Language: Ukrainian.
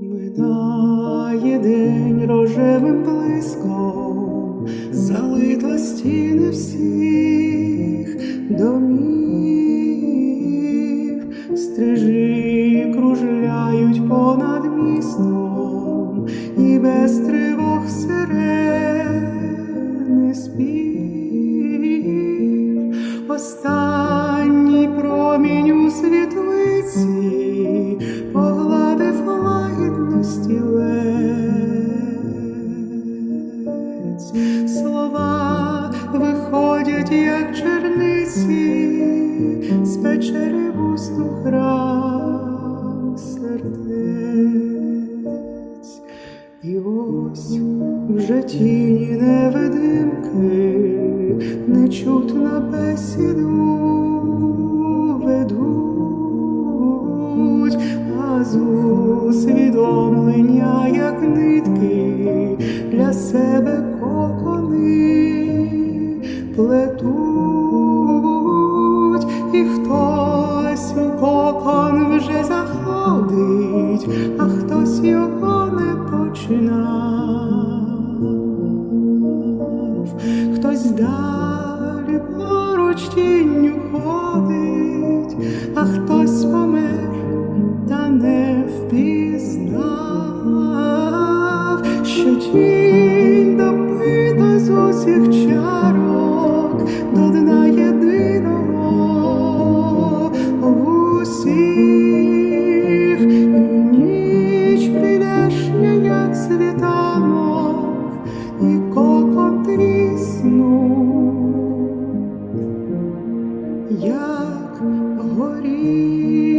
Минає день рожевим блиском, залито стіни всіх домів, стрижі кружляють понад містом, і без тривог сирени спів, світлиці погладив лагідно стілець. Слова виходять, як черниці, з печери вусту храм сердець. І ось вже тіні невидимки, нечутна бесіду усвідомлення, як нитки, для себе кокони плетуть, і хтось у кокон вже заходить, а хтось його не починав, хтось далі поруч тінню ходить, а хтось тінь допита з усіх чарок до дна єдиного в усіх, і ніч прийдешня, як світанок, і кокон тріснув, як горів.